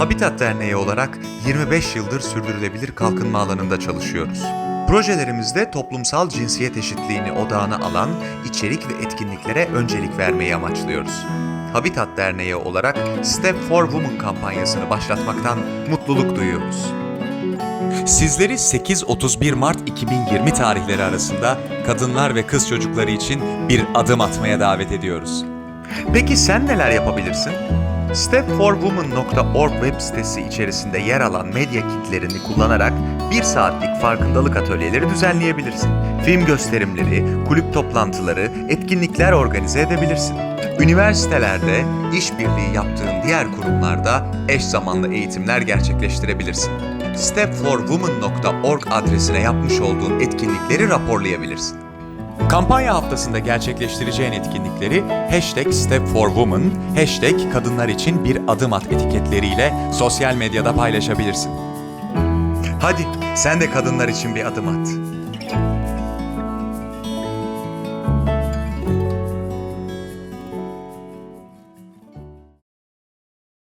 Habitat Derneği olarak 25 yıldır sürdürülebilir kalkınma alanında çalışıyoruz. Projelerimizde toplumsal cinsiyet eşitliğini odağına alan içerik ve etkinliklere öncelik vermeyi amaçlıyoruz. Habitat Derneği olarak Step for Women kampanyasını başlatmaktan mutluluk duyuyoruz. Sizleri 8-31 Mart 2020 tarihleri arasında kadınlar ve kız çocukları için bir adım atmaya davet ediyoruz. Peki sen neler yapabilirsin? stepforwomen.org web sitesi içerisinde yer alan medya kitlerini kullanarak bir saatlik farkındalık atölyeleri düzenleyebilirsin. Film gösterimleri, kulüp toplantıları, etkinlikler organize edebilirsin. Üniversitelerde, işbirliği yaptığın diğer kurumlarda eş zamanlı eğitimler gerçekleştirebilirsin. stepforwomen.org adresine yapmış olduğun etkinlikleri raporlayabilirsin. Kampanya haftasında gerçekleştireceğin etkinlikleri hashtag Step for Women, hashtag kadınlar için bir adım at etiketleriyle sosyal medyada paylaşabilirsin. Hadi sen de kadınlar için bir adım at.